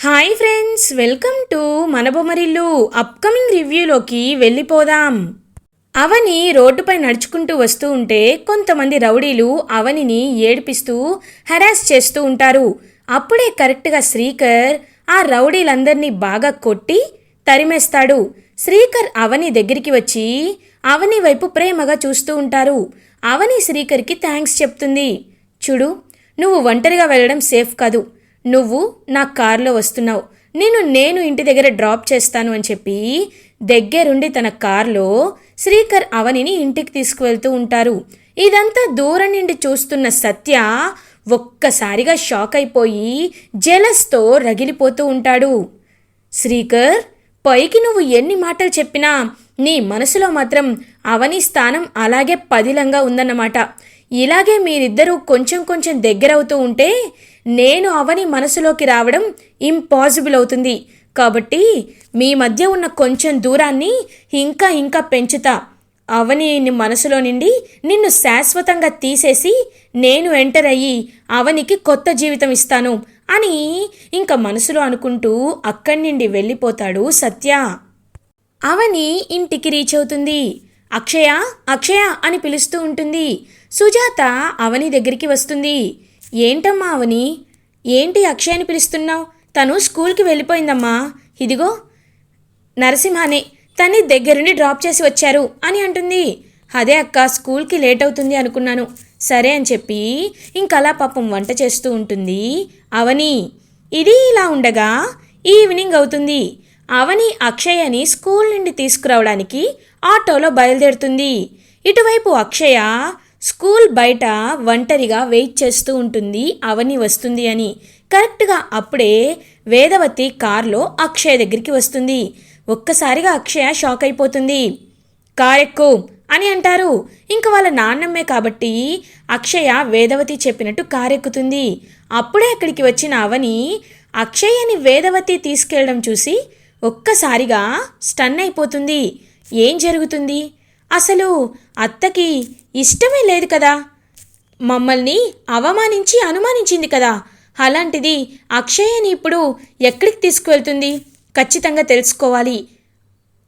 Hi friends welcome to మనబొమరిల్లు upcoming రివ్యూలోకి వెళ్ళిపోదాం. అవని రోడ్డుపై నడుచుకుంటూ వస్తూ ఉంటే కొంతమంది రౌడీలు అవనిని ఏడిపిస్తూ హెరాస్ చేస్తూ ఉంటారు. అప్పుడే కరెక్ట్గా శ్రీకర్ ఆ రౌడీలందరినీ బాగా కొట్టి తరిమేస్తాడు. శ్రీకర్ అవని దగ్గరికి వచ్చి అవని వైపు ప్రేమగా చూస్తూ ఉంటారు. అవని శ్రీకర్కి థ్యాంక్స్ చెప్తుంది. చూడు నువ్వు ఒంటరిగా వెళ్ళడం సేఫ్ కాదు. నువ్వు నా కారులో వస్తున్నావు. నేను నేను ఇంటి దగ్గర డ్రాప్ చేస్తాను అని చెప్పి దగ్గరుండి తన కారులో శ్రీకర్ అవనిని ఇంటికి తీసుకువెళ్తూ ఉంటారు. ఇదంతా దూరం నుండి చూస్తున్న సత్య ఒక్కసారిగా షాక్ అయిపోయి జెలస్తో రగిలిపోతూ ఉంటాడు. శ్రీకర్ పైకి నువ్వు ఎన్ని మాటలు చెప్పినా నీ మనసులో మాత్రం అవని స్థానం అలాగే పదిలంగా ఉందన్నమాట. ఇలాగే మీరిద్దరూ కొంచెం కొంచెం దగ్గరవుతూ ఉంటే నేను అవని మనసులోకి రావడం ఇంపాసిబుల్ అవుతుంది. కాబట్టి మీ మధ్య ఉన్న కొంచెం దూరాన్ని ఇంకా ఇంకా పెంచుతా. అవని మనసులో నుండి నిన్ను శాశ్వతంగా తీసేసి నేను ఎంటర్ అయ్యి అవనికి కొత్త జీవితం ఇస్తాను అని ఇంకా మనసులో అనుకుంటూ అక్కడి నుండి వెళ్ళిపోతాడు సత్య. అవని ఇంటికి రీచ్ అవుతుంది. అక్షయ అక్షయ అని పిలుస్తూ ఉంటుంది. సుజాత అవని దగ్గరికి వస్తుంది. ఏంటమ్మా అవని? ఏంటి అక్షయ్ అని పిలుస్తున్నావు? తను స్కూల్కి వెళ్ళిపోయిందమ్మా. ఇదిగో నరసింహనే తన్ని దగ్గరుండి డ్రాప్ చేసి వచ్చారు అని అంటుంది. అదే అక్క స్కూల్కి లేట్ అవుతుంది అనుకున్నాను. సరే అని చెప్పి ఇంకలా పాపం వంట చేస్తూ ఉంటుంది. అవని ఇది ఇలా ఉండగా ఈవినింగ్ అవుతుంది. అవని అక్షయని స్కూల్ నుండి తీసుకురావడానికి ఆటోలో బయలుదేరుతుంది. ఇటువైపు అక్షయ స్కూల్ బయట ఒంటరిగా వెయిట్ చేస్తూ ఉంటుంది అవని వస్తుంది అని. కరెక్ట్గా అప్పుడే వేదవతి కార్లో అక్షయ దగ్గరికి వస్తుంది. ఒక్కసారిగా అక్షయ షాక్ అయిపోతుంది. కారెక్కు అని అంటారు. ఇంక వాళ్ళ నాన్నమ్మే కాబట్టి అక్షయ వేదవతి చెప్పినట్టు కారెక్కుతుంది. అప్పుడే అక్కడికి వచ్చిన అవని అక్షయని వేదవతి తీసుకెళ్ళడం చూసి ఒక్కసారిగా స్టన్ అయిపోతుంది. ఏం జరుగుతుంది? అసలు అత్తకి ఇష్టమే లేదు కదా. మమ్మల్ని అవమానించి అనుమానించింది కదా. అలాంటిది అక్షయ్యని ఇప్పుడు ఎక్కడికి తీసుకువెళ్తుంది? ఖచ్చితంగా తెలుసుకోవాలి.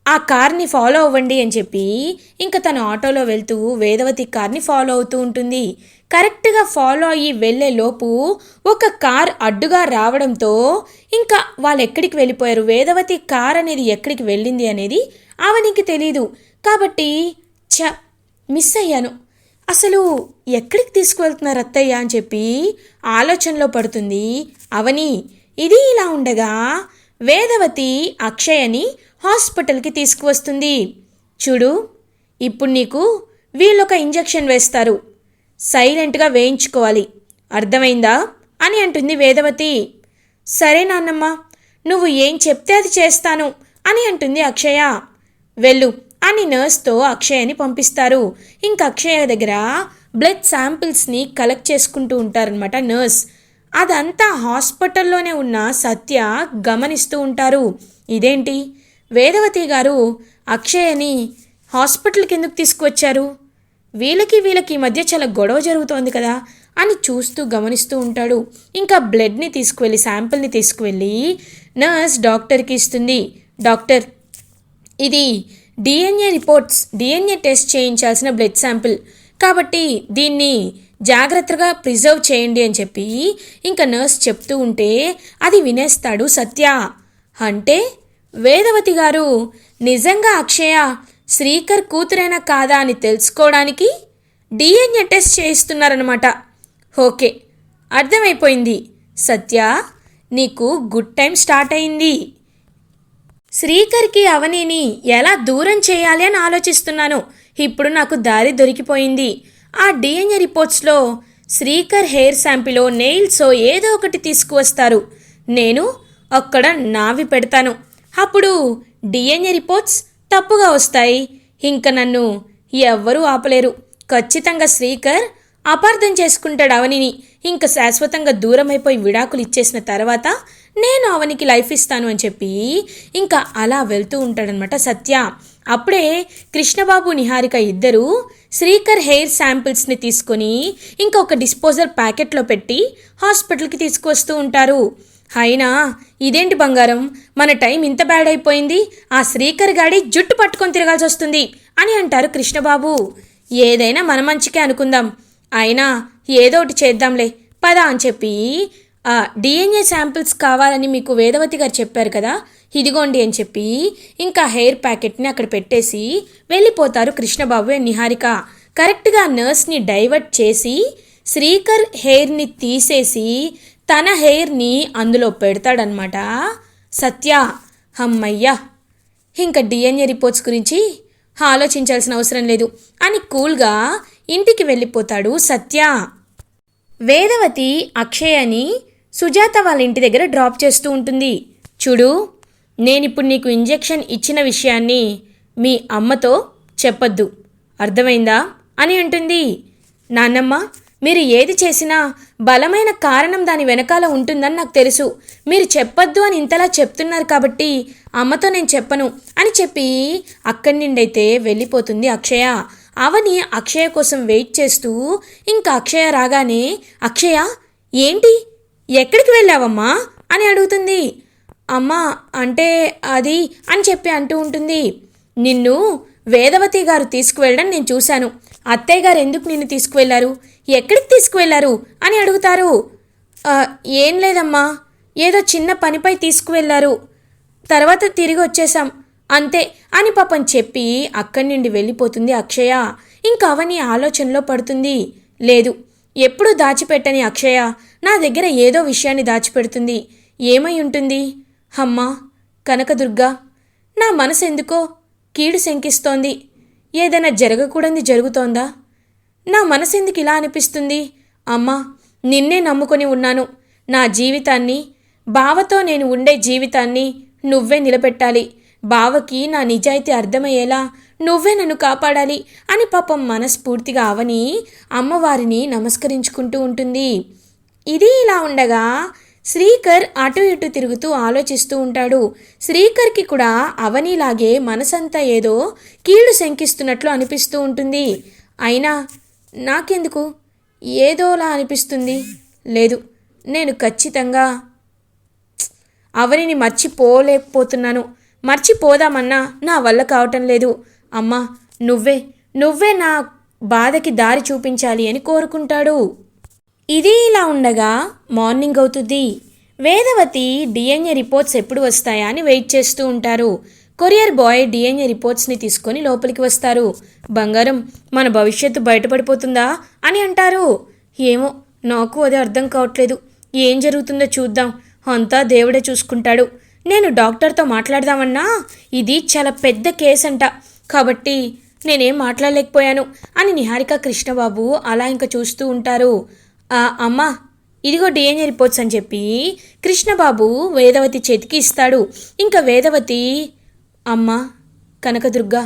ఆ కార్ని ఫాలో అవ్వండి అని చెప్పి ఇంకా తను ఆటోలో వెళ్తూ వేదవతి కార్ని ఫాలో అవుతూ ఉంటుంది. కరెక్ట్గా ఫాలో అయ్యి వెళ్ళే లోపు ఒక కార్ అడ్డుగా రావడంతో ఇంకా వాళ్ళు ఎక్కడికి వెళ్ళిపోయారు? వేదవతి కార్ అనేది ఎక్కడికి వెళ్ళింది అనేది ఆవనికి తెలీదు. కాబట్టి చ మిస్ అయ్యాను. అసలు ఎక్కడికి తీసుకువెళ్తున్నారు అత్తయ్య అని చెప్పి ఆలోచనలో పడుతుంది అవని. ఇది ఇలా ఉండగా వేదవతి అక్షయని హాస్పిటల్కి తీసుకువస్తుంది. చూడు ఇప్పుడు నీకు వీళ్ళొక ఇంజెక్షన్ వేస్తారు. సైలెంట్గా వేయించుకోవాలి. అర్థమైందా? అని అంటుంది వేదవతి. సరే నాన్నమ్మ నువ్వు ఏం చెప్తే అది చేస్తాను అని అంటుంది అక్షయ. వెళ్ళు అని నర్స్తో అక్షయని పంపిస్తారు. ఇంకా అక్షయ దగ్గర బ్లడ్ శాంపిల్స్ని కలెక్ట్ చేసుకుంటూ ఉంటారనమాట నర్స్. అదంతా హాస్పిటల్లోనే ఉన్న సత్య గమనిస్తూ ఉంటారు. ఇదేంటి? వేదవతి గారు అక్షయని హాస్పిటల్కి ఎందుకు తీసుకువచ్చారు. వీళ్ళకి వీళ్ళకి ఈ మధ్య చాలా గొడవ జరుగుతోంది కదా అని చూస్తూ గమనిస్తూ ఉంటాడు. ఇంకా బ్లడ్ని తీసుకువెళ్ళి శాంపిల్ని తీసుకువెళ్ళి నర్స్ డాక్టర్కి ఇస్తుంది. డాక్టర్ ఇది డిఎన్ఏ రిపోర్ట్స్ డిఎన్ఏ టెస్ట్ చేయించాల్సిన బ్లడ్ శాంపిల్ కాబట్టి దీన్ని జాగ్రత్తగా ప్రిజర్వ్ చేయండి అని చెప్పి ఇంకా నర్స్ చెప్తూ ఉంటే అది వినేస్తాడు సత్య. అంటే వేదవతి గారు నిజంగా అక్షయ శ్రీకర్ కూతురైనా కాదా అని తెలుసుకోవడానికి డిఎన్ఏ టెస్ట్ చేయిస్తున్నారనమాట ఓకే అర్థమైపోయింది. సత్య నీకు గుడ్ టైం స్టార్ట్ అయింది. శ్రీకర్కి అవనిని ఎలా దూరం చేయాలి అని ఆలోచిస్తున్నాను. ఇప్పుడు నాకు దారి దొరికిపోయింది. ఆ డిఎన్ఏ రిపోర్ట్స్లో శ్రీకర్ హెయిర్ శాంపిలో నెయిల్సో ఏదో ఒకటి తీసుకువస్తారు. నేను అక్కడ నావి పెడతాను. అప్పుడు డిఎన్ఏ రిపోర్ట్స్ తప్పుగా వస్తాయి. ఇంక నన్ను ఎవ్వరూ ఆపలేరు. ఖచ్చితంగా శ్రీకర్ అపార్థం చేసుకుంటాడు అవనిని. ఇంక శాశ్వతంగా దూరమైపోయి విడాకులు ఇచ్చేసిన తర్వాత నేను అవనికి లైఫ్ ఇస్తాను అని చెప్పి ఇంకా అలా వెళ్తూ ఉంటాడనమాట సత్య. అప్పుడే కృష్ణబాబు నిహారిక ఇద్దరు శ్రీకర్ హెయిర్ శాంపిల్స్ని తీసుకొని ఇంకొక డిస్పోజల్ ప్యాకెట్లో పెట్టి హాస్పిటల్కి తీసుకువస్తూ ఉంటారు. అయినా ఇదేంటి బంగారం? మన టైం ఇంత బ్యాడ్ అయిపోయింది. ఆ శ్రీకర్ గాడి జుట్టు పట్టుకొని తిరగాల్సి వస్తుంది అని అంటారు కృష్ణబాబు. ఏదైనా మన మంచికే అనుకుందాం. అయినా ఏదో ఒకటి చేద్దాంలే. పదా అని చెప్పి ఆ డిఎన్ఏ శాంపిల్స్ కావాలని మీకు వేదవతి గారు చెప్పారు కదా ఇదిగోండి అని చెప్పి ఇంకా హెయిర్ ప్యాకెట్ని అక్కడ పెట్టేసి వెళ్ళిపోతారు కృష్ణబాబు అండ్ నిహారిక. కరెక్ట్గా నర్స్ని డైవర్ట్ చేసి శ్రీకర్ హెయిర్ని తీసేసి తన హెయిర్ని అందులో పెడతాడనమాట సత్య హమ్మయ్యా ఇంకా డిఎన్ఏ రిపోర్ట్స్ గురించి ఆలోచించాల్సిన అవసరం లేదు. అని కూల్గా ఇంటికి వెళ్ళిపోతాడు సత్య. వేదవతి అక్షయని సుజాత వాళ్ళ ఇంటి దగ్గర డ్రాప్ చేస్తూ ఉంటుంది. చూడు నేనిప్పుడు నీకు ఇంజెక్షన్ ఇచ్చిన విషయాన్ని మీ అమ్మతో చెప్పొద్దు. అర్థమైందా? అని అంటుంది. నాన్నమ్మ మీరు ఏది చేసినా బలమైన కారణం దాని వెనకాల ఉంటుందని నాకు తెలుసు. మీరు చెప్పొద్దు అని ఇంతలా చెప్తున్నారు కాబట్టి అమ్మతో నేను చెప్పను అని చెప్పి అక్కడి నుండైతే వెళ్ళిపోతుంది అక్షయ. అవని అక్షయ కోసం వెయిట్ చేస్తూ ఇంకా అక్షయ రాగానే అక్షయ ఏంటి? ఎక్కడికి వెళ్ళావమ్మా? అని అడుగుతుంది. అమ్మా అంటే అది అని చెప్పి అంటూ ఉంటుంది. నిన్ను వేదవతి గారు తీసుకువెళ్ళడం నేను చూశాను. అత్తయ్య గారు ఎందుకు నిన్ను తీసుకువెళ్ళారు? ఎక్కడికి తీసుకువెళ్ళారు? అని అడుగుతారు. ఏం లేదమ్మా. ఏదో చిన్న పనిపై తీసుకువెళ్ళారు. తర్వాత తిరిగి వచ్చేసాం అంతే అని పాపం చెప్పి అక్కడి నుండి వెళ్ళిపోతుంది అక్షయ. ఇంకా అవని ఆలోచనలో పడుతుంది. లేదు ఎప్పుడూ దాచిపెట్టని అక్షయ. నా దగ్గర ఏదో విషయాన్ని దాచిపెడుతుంది. ఏమై ఉంటుంది? అమ్మా కనకదుర్గ నా మనసు ఎందుకో కీడు శంకిస్తోంది. ఏదైనా జరగకూడని జరుగుతోందా? నా మనసు ఎందుకు ఇలా అనిపిస్తుంది? అమ్మా నిన్నే నమ్ముకొని ఉన్నాను. నా జీవితాన్ని బావతో నేను ఉండే జీవితాన్ని నువ్వే నిలబెట్టాలి. బావకి నా నిజాయితీ అర్థమయ్యేలా నువ్వే నన్ను కాపాడాలి అని పాపం మనస్ఫూర్తిగా అవని అమ్మవారిని నమస్కరించుకుంటూ ఉంటుంది. ఇది ఇలా ఉండగా శ్రీకర్ అటు ఇటు తిరుగుతూ ఆలోచిస్తూ ఉంటాడు. శ్రీకర్కి కూడా అవనిలాగే మనసంతా ఏదో కీడు శంకిస్తున్నట్లు అనిపిస్తూ ఉంటుంది. అయినా నాకెందుకు? ఏదోలా అనిపిస్తుంది. లేదు నేను ఖచ్చితంగా అవనిని మర్చిపోలేకపోతున్నాను. మర్చిపోదామన్నా నా వల్ల కావటం లేదు. అమ్మా నువ్వే నువ్వే నా బాధకి దారి చూపించాలి అని కోరుకుంటాడు. ఇది ఇలా ఉండగా మార్నింగ్ అవుతుంది. వేదవతి డిఎన్ఏ రిపోర్ట్స్ ఎప్పుడు వస్తాయా అని వెయిట్ చేస్తూ ఉంటారు. కొరియర్ బాయ్ డిఎన్ఏ రిపోర్ట్స్ని తీసుకొని లోపలికి వస్తారు. బంగారం మన భవిష్యత్తు బయటపడిపోతుందా అని అంటారు. ఏమో నాకు అది అర్థం కావట్లేదు. ఏం జరుగుతుందో చూద్దాం. అంతా దేవుడే చూసుకుంటాడు. నేను డాక్టర్తో మాట్లాడదామన్నా? ఇది చాలా పెద్ద కేసు అంట కాబట్టి నేనేం మాట్లాడలేకపోయాను అని నిహారిక కృష్ణబాబు అలా ఇంకా చూస్తూ ఉంటారు. అమ్మా ఇదిగో డిఎన్ఏ రిపోర్ట్స్ అని చెప్పి కృష్ణబాబు వేదవతి చేతికి ఇస్తాడు. ఇంకా వేదవతి అమ్మ కనకదుర్గ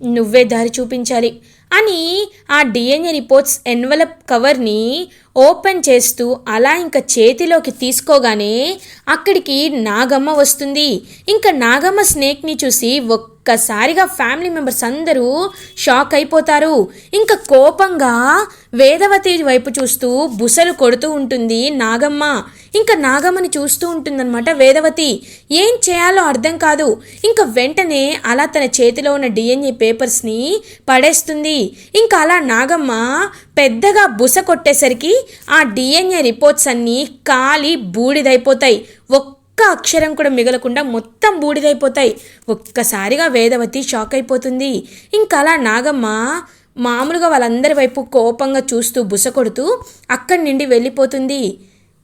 నువ్వే దారి చూపించాలి. అని ఆ డిఎన్ఏ రిపోర్ట్స్ ఎన్వలప్ కవర్ని ఓపెన్ చేస్తూ అలా ఇంకా చేతిలోకి తీసుకోగానే అక్కడికి నాగమ్మ వస్తుంది. ఇంకా నాగమ్మ స్నేక్ని చూసి ఒక్కసారిగా ఫ్యామిలీ మెంబర్స్ అందరూ షాక్ అయిపోతారు. ఇంకా కోపంగా వేదవతి వైపు చూస్తూ బుసలు కొడుతూ ఉంటుంది నాగమ్మ. ఇంకా నాగమ్మని చూస్తూ ఉంటుందన్నమాట. వేదవతి ఏం చేయాలో అర్థం కాదు. ఇంకా వెంటనే అలా తన చేతిలో ఉన్న డిఎన్ఏ పేపర్స్ని పడేస్తుంది. ఇంకా అలా నాగమ్మ పెద్దగా బుస కొట్టేసరికి ఆ డిఎన్ఏ రిపోర్ట్స్ అన్నీ కాలి బూడిదైపోతాయి. ఒక్క అక్షరం కూడా మిగలకుండా మొత్తం బూడిదైపోతాయి. ఒక్కసారిగా వేదవతి షాక్ అయిపోతుంది. ఇంకా అలా నాగమ్మ మామూలుగా వాళ్ళందరి వైపు కోపంగా చూస్తూ బుస కొడుతూ అక్కడి నుండి వెళ్ళిపోతుంది.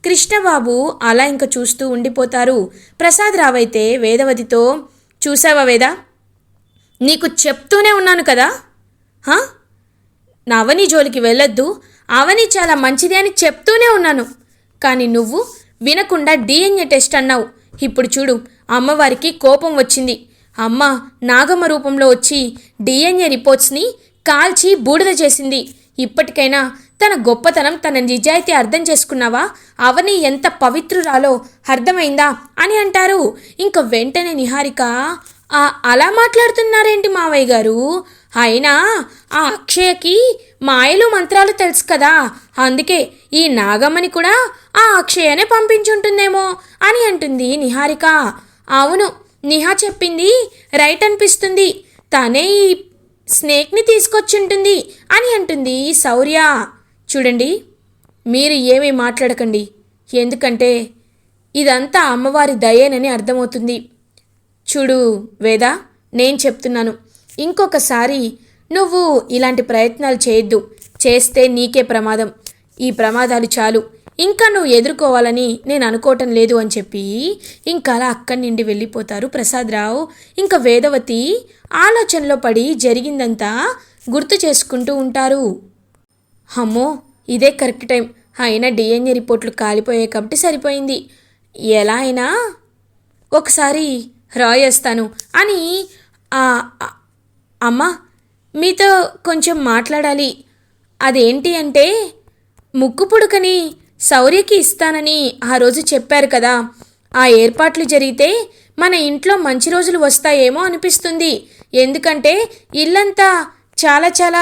కృష్ణబాబు అలా ఇంకా చూస్తూ ఉండిపోతారు. ప్రసాద్ రావైతే వేదవతితో చూసావా వేద? నీకు చెప్తూనే ఉన్నాను కదా? హా? నా అవని జోలికి వెళ్ళొద్దు. అవని చాలా మంచిది అని చెప్తూనే ఉన్నాను. కానీ నువ్వు వినకుండా డిఎన్ఏ టెస్ట్ అన్నావు. ఇప్పుడు చూడు అమ్మవారికి కోపం వచ్చింది. అమ్మ నాగమ్మ రూపంలో వచ్చి డిఎన్ఏ రిపోర్ట్స్ని కాల్చి బూడిద చేసింది. ఇప్పటికైనా తన గొప్పతనం తన నిజాయితీ అర్థం చేసుకున్నావా? అవని ఎంత పవిత్రురాలో అర్థమైందా? అని అంటారు. ఇంక వెంటనే నిహారిక "ఆ, అలా మాట్లాడుతున్నారేంటి మావయ్య గారు? అయినా ఆ అక్షయకి మాయలు మంత్రాలు తెలుసు కదా. అందుకే ఈ నాగమ్మని కూడా ఆ అక్షయనే పంపించుంటుందేమో అని అంటుంది నిహారిక. అవును నిహా చెప్పింది రైట్ అనిపిస్తుంది. తనే ఈ స్నేక్ని తీసుకొచ్చుంటుంది అని అంటుంది శౌర్య చూడండి మీరు ఏమీ మాట్లాడకండి. ఎందుకంటే ఇదంతా అమ్మవారి దయేనని అర్థమవుతుంది. చూడు వేద నేను చెప్తున్నాను. ఇంకొకసారి నువ్వు ఇలాంటి ప్రయత్నాలు చేయొద్దు. చేస్తే నీకే ప్రమాదం. ఈ ప్రమాదాలు చాలు. ఇంకా నువ్వు ఎదుర్కోవాలని నేను అనుకోవటం లేదు అని చెప్పి ఇంకా అలా అక్కడి నుండి వెళ్ళిపోతారు ప్రసాదరావు. ఇంకా వేదవతి ఆలోచనలో పడి జరిగిందంతా గుర్తు చేసుకుంటూ ఉంటారు. అమ్మో ఇదే కరెక్ట్ టైం. అయినా డిఎన్ఏ రిపోర్ట్లు కాలిపోయాయి కాబట్టి సరిపోయింది. ఎలా అయినా ఒకసారి రాయేస్తాను అని అమ్మ మీతో కొంచెం మాట్లాడాలి. అదేంటి అంటే ముక్కు పుడకని శౌర్యకి ఇస్తానని ఆ రోజు చెప్పారు కదా. ఆ ఏర్పాట్లు జరిగితే మన ఇంట్లో మంచి రోజులు వస్తాయేమో అనిపిస్తుంది. ఎందుకంటే ఇల్లంతా చాలా చాలా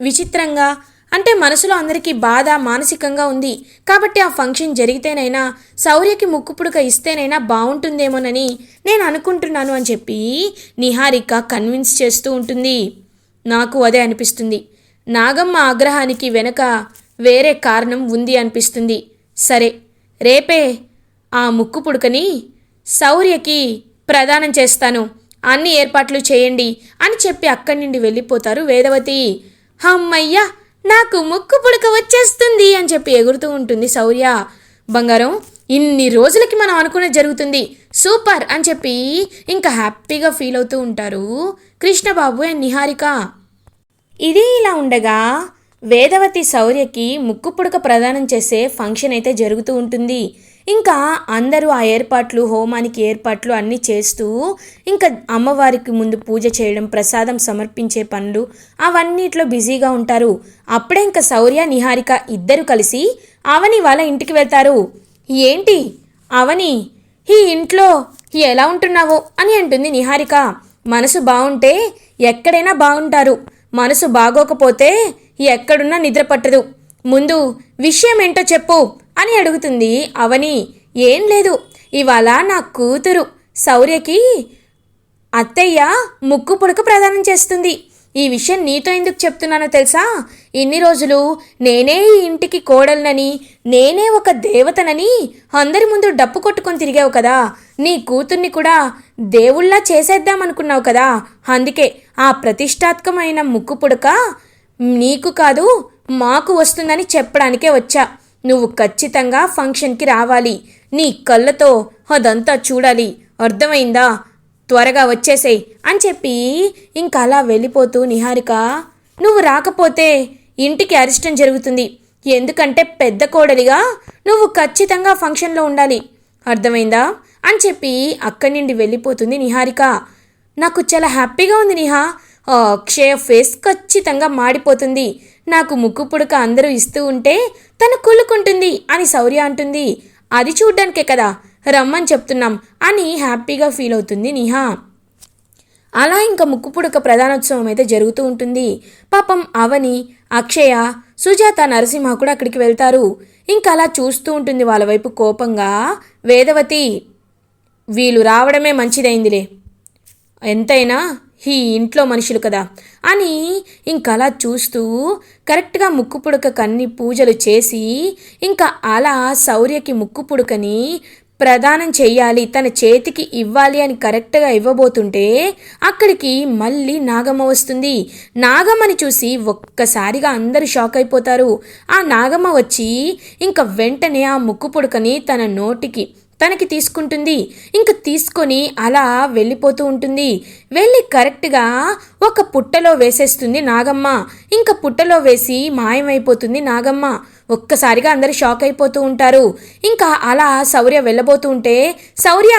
విచిత్రంగా అంటే మనసులో అందరికీ బాధ మానసికంగా ఉంది. కాబట్టి ఆ ఫంక్షన్ జరిగితేనైనా శౌర్యకి ముక్కు పుడక ఇస్తేనైనా బాగుంటుందేమోనని నేను అనుకుంటున్నాను అని చెప్పి నిహారిక కన్విన్స్ చేస్తూ ఉంటుంది. నాకు అదే అనిపిస్తుంది. నాగమ్మ ఆగ్రహానికి వెనక వేరే కారణం ఉంది అనిపిస్తుంది. సరే రేపే ఆ ముక్కు పుడకని శౌర్యకి ప్రదానం చేస్తాను. అన్ని ఏర్పాట్లు చేయండి అని చెప్పి అక్కడి నుండి వెళ్ళిపోతారు వేదవతి. హమ్మయ్యా! నాకు ముక్కు పుడక వచ్చేస్తుంది అని చెప్పి ఎగురుతూ ఉంటుంది శౌర్య. బంగారం ఇన్ని రోజులకి మనం అనుకున్నది జరుగుతుంది. సూపర్ అని చెప్పి ఇంకా హ్యాపీగా ఫీల్ అవుతూ ఉంటారు కృష్ణబాబు అండ్ నిహారిక. ఇది ఇలా ఉండగా వేదవతి శౌర్యకి ముక్కు పుడక ప్రదానం చేసే ఫంక్షన్ అయితే జరుగుతూ ఉంటుంది. ఇంకా అందరూ ఆ ఏర్పాట్లు హోమానికి ఏర్పాట్లు అన్నీ చేస్తూ ఇంకా అమ్మవారికి ముందు పూజ చేయడం ప్రసాదం సమర్పించే పనులు అవన్నిట్లో బిజీగా ఉంటారు. అప్పుడే ఇంకా శౌర్య నిహారిక ఇద్దరు కలిసి అవని వాళ్ళ ఇంటికి వెళ్తారు. ఏంటి అవని ఈ ఇంట్లో ఎలా ఉంటున్నావో? అని అంటుంది నిహారిక. మనసు బాగుంటే ఎక్కడైనా బాగుంటారు మనసు బాగోకపోతే ఎక్కడున్నా నిద్ర పట్టదు. ముందు విషయం ఏంటో చెప్పు. అని అడుగుతుంది అవని ఏం లేదు ఇవాళ నా కూతురు శౌర్యకి అత్తయ్య ముక్కు పుడక ప్రదానం చేస్తుంది. ఈ విషయం నీతో ఎందుకు చెప్తున్నానో తెలుసా? ఇన్ని రోజులు నేనే ఈ ఇంటికి కోడలనని నేనే ఒక దేవతనని అందరి ముందు డప్పు కొట్టుకొని తిరిగావు కదా. నీ కూతుర్ని కూడా దేవుళ్ళా చేసేద్దామనుకున్నావు కదా. అందుకే ఆ ప్రతిష్టాత్మకమైన ముక్కు పుడక నీకు కాదు మాకు వస్తుందని చెప్పడానికే వచ్చా. నువ్వు ఖచ్చితంగా ఫంక్షన్కి రావాలి. నీ కళ్ళతో అదంతా చూడాలి. అర్థమైందా? త్వరగా వచ్చేసేయ్ అని చెప్పి ఇంకా అలా వెళ్ళిపోతూ నిహారిక నువ్వు రాకపోతే ఇంటికి అరిష్టం జరుగుతుంది. ఎందుకంటే పెద్ద కోడలిగా నువ్వు ఖచ్చితంగా ఫంక్షన్లో ఉండాలి. అర్థమైందా? అని చెప్పి అక్కడి నుండి వెళ్ళిపోతుంది నిహారిక. నాకు చాలా హ్యాపీగా ఉంది నిహా. ఆ అక్షయ ఫేస్ ఖచ్చితంగా మాడిపోతుంది. నాకు ముక్కు పుడక అందరూ ఇస్తూ ఉంటే తను కుళ్ళుకుంటుంది అని శౌర్య అంటుంది. అది చూడ్డానికే కదా. రమ్మని చెప్తున్నాం అని హ్యాపీగా ఫీల్ అవుతుంది నిహా. అలా ఇంకా ముక్కు పుడక ప్రధానోత్సవం అయితే జరుగుతూ ఉంటుంది. పాపం అవని అక్షయ సుజాత నరసింహ కూడా అక్కడికి వెళ్తారు. ఇంకా అలా చూస్తూ ఉంటుంది వాళ్ళ వైపు కోపంగా. వేదవతి వీళ్ళు రావడమే మంచిదైందిలే. ఎంతైనా ఈ ఇంట్లో మనుషులు కదా అని ఇంకలా చూస్తూ కరెక్ట్గా ముక్కు పుడక కన్ని పూజలు చేసి ఇంకా అలా శౌర్యకి ముక్కు పుడకని ప్రదానం చేయాలి తన చేతికి ఇవ్వాలి అని కరెక్ట్గా ఇవ్వబోతుంటే అక్కడికి మళ్ళీ నాగమ్మ వస్తుంది. నాగమ్మని చూసి ఒక్కసారిగా అందరూ షాక్ అయిపోతారు. ఆ నాగమ్మ వచ్చి ఇంకా వెంటనే ఆ ముక్కు పుడకని తన నోటికి తనకి తీసుకుంటుంది. ఇంక తీసుకొని అలా వెళ్ళిపోతూ ఉంటుంది. వెళ్ళి కరెక్ట్గా ఒక పుట్టలో వేసేస్తుంది నాగమ్మ. ఇంక పుట్టలో వేసి మాయమైపోతుంది నాగమ్మ. ఒక్కసారిగా అందరు షాక్ అయిపోతూ ఉంటారు. ఇంకా అలా శౌర్య వెళ్ళబోతూ ఉంటే శౌర్య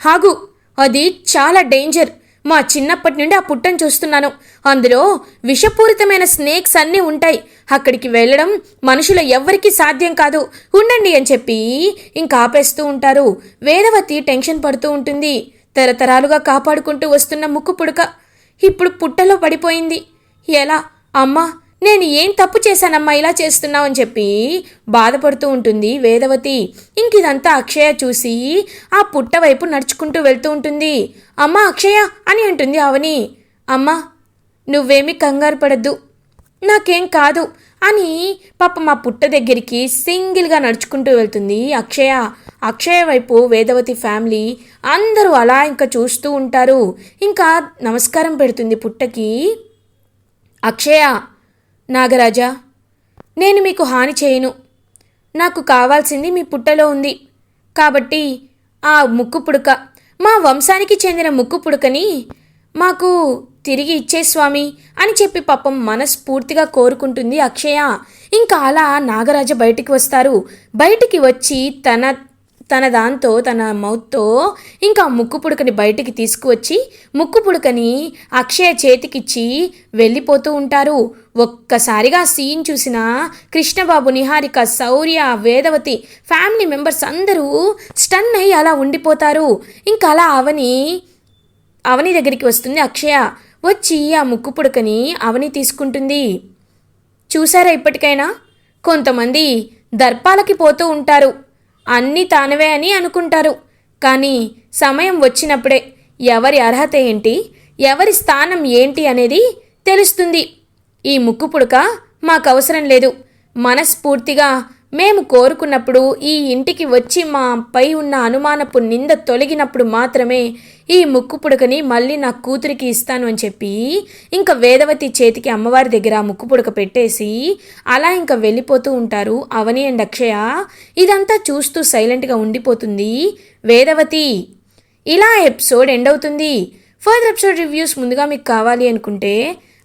హాగు అది చాలా డేంజర్. మా చిన్నప్పటి నుండి ఆ పుట్టను చూస్తున్నాను. అందులో విషపూరితమైన స్నేక్స్ అన్నీ ఉంటాయి. అక్కడికి వెళ్ళడం మనుషుల ఎవ్వరికీ సాధ్యం కాదు. ఉండండి అని చెప్పి ఇంకా ఆపేస్తూ ఉంటారు. వేదవతి టెన్షన్ పడుతూ ఉంటుంది. తరతరాలుగా కాపాడుకుంటూ వస్తున్న ముక్కు పుడక. ఇప్పుడు పుట్టలో పడిపోయింది. ఎలా? అమ్మా నేను ఏం తప్పు చేశానమ్మా ఇలా చేస్తున్నావు అని చెప్పి బాధపడుతూ ఉంటుంది వేదవతి. ఇంక ఇదంతా అక్షయ చూసి ఆ పుట్ట వైపు నడుచుకుంటూ వెళ్తూ ఉంటుంది. అమ్మా అక్షయ అని అంటుంది అవని అమ్మా నువ్వేమీ కంగారు పడద్దు. నాకేం కాదు అని పాప మా పుట్ట దగ్గరికి సింగిల్గా నడుచుకుంటూ వెళ్తుంది అక్షయ. అక్షయ వైపు వేదవతి ఫ్యామిలీ అందరూ అలా ఇంకా చూస్తూ ఉంటారు. ఇంకా నమస్కారం పెడుతుంది పుట్టకి. అక్షయ నాగరాజా నేను మీకు హాని చేయను. నాకు కావాల్సింది మీ పుట్టలో ఉంది. కాబట్టి ఆ ముక్కు పుడక మా వంశానికి చెందిన ముక్కు పుడకని మాకు తిరిగి ఇచ్చే స్వామి అని చెప్పి పాపం మనస్ఫూర్తిగా కోరుకుంటుంది అక్షయ. ఇంకా అలా నాగరాజ బయటికి వస్తారు. బయటికి వచ్చి తన తన దాంతో తన మౌత్తో ఇంకా ముక్కు పుడకని బయటికి తీసుకువచ్చి ముక్కు పుడకని అక్షయ చేతికిచ్చి వెళ్ళిపోతూ ఉంటారు. ఒక్కసారిగా సీన్ చూసిన కృష్ణబాబు నిహారిక శౌర్య వేదవతి ఫ్యామిలీ మెంబర్స్ అందరూ స్టన్ అయ్యి అలా ఉండిపోతారు. ఇంకా అలా అవని అవని దగ్గరికి వస్తుంది అక్షయ. వచ్చి ఆ ముక్కు పుడకని అవని తీసుకుంటుంది. చూసారా ఇప్పటికైనా? కొంతమంది దర్పాలకి పోతూ ఉంటారు. అన్నీ తానవే అని అనుకుంటారు. కానీ సమయం వచ్చినప్పుడే ఎవరి అర్హత ఏంటి? ఎవరి స్థానం ఏంటి అనేది తెలుస్తుంది. ఈ ముక్కు పుడక మాకు అవసరం లేదు. మనస్ఫూర్తిగా మేము కోరుకున్నప్పుడు ఈ ఇంటికి వచ్చి మా పై ఉన్న అనుమానపు నింద తొలగినప్పుడు మాత్రమే ఈ ముక్కు పుడకని మళ్ళీ నా కూతురికి ఇస్తాను అని చెప్పి ఇంకా వేదవతి చేతికి అమ్మవారి దగ్గర ముక్కు పుడక పెట్టేసి అలా ఇంకా వెళ్ళిపోతూ ఉంటారు అవని అండ్ అక్షయ. ఇదంతా చూస్తూ సైలెంట్గా ఉండిపోతుంది వేదవతి. ఇలా ఎపిసోడ్ ఎండ్ అవుతుంది. ఫర్దర్ ఎపిసోడ్ రివ్యూస్ ముందుగా మీకు కావాలి అనుకుంటే